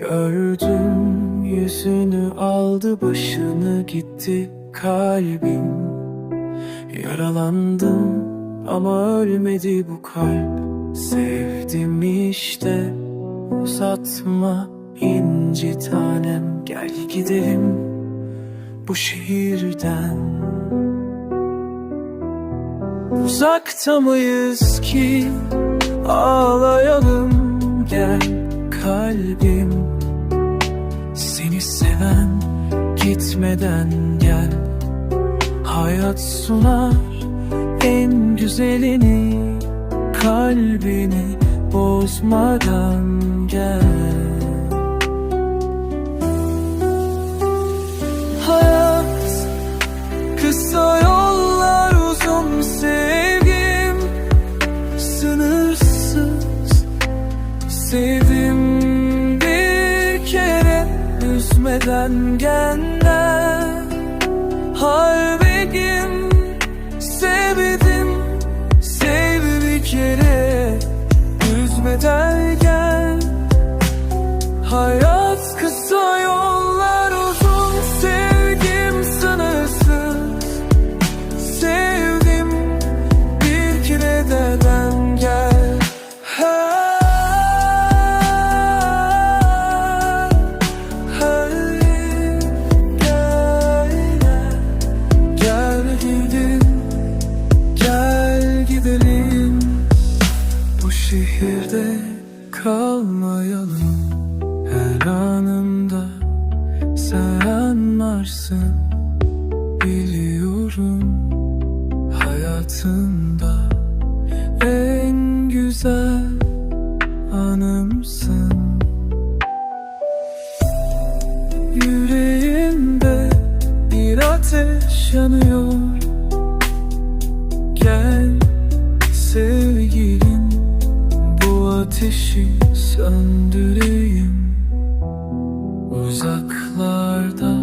Gördüm yüzünü aldı başını gitti kalbim. Yaralandım ama ölmedi bu kalp. Sevdim işte uzatma inci tanem Gel gidelim bu şehirden. Uzakta mıyız ki? Ağlayalım gel kalbim Seven gitmeden gel. Hayat sunar en güzelini Kalbini bozmadan gel Üzmeden gender Halbegim şehirde kalmayalım. Her anımda sen varsın. Biliyorum hayatımda en güzel anımsın. Yüreğimde bir ateş yanıyor ateşi söndüreyim. Uzaklarda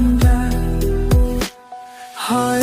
kere Üzmeden gel Hayat